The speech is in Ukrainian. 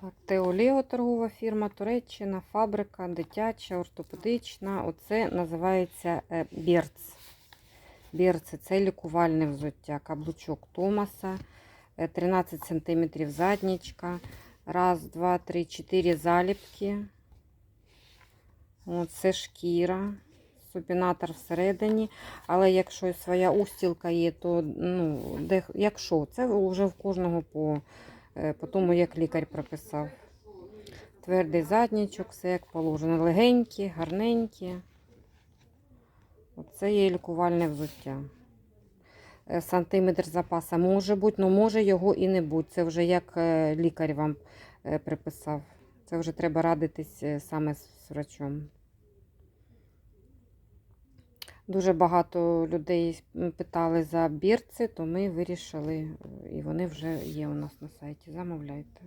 Так, Теоліо торгова фірма, Туреччина, фабрика, дитяча, ортопедична. Оце називається е, Бірц. Це лікувальне взуття. Каблучок Томаса. е, 13 см заднічка. Раз, два, три, чотири заліпки. Оце шкіра. Супінатор всередині. Але якщо своя устілка є, то ну, де, якщо це вже в кожного по, е, по тому, як лікар прописав. Твердий заднічок, все як положено. Легенькі, гарненькі. Оце є лікувальне взуття. Е, Сантиметр запаса може бути, але може його і не бути. Це вже як е, лікар вам е, приписав. Це вже треба радитись е, саме з врачом. Дуже багато людей питали за бірці, то ми вирішили, е, і вони вже є у нас на сайті. Замовляйте.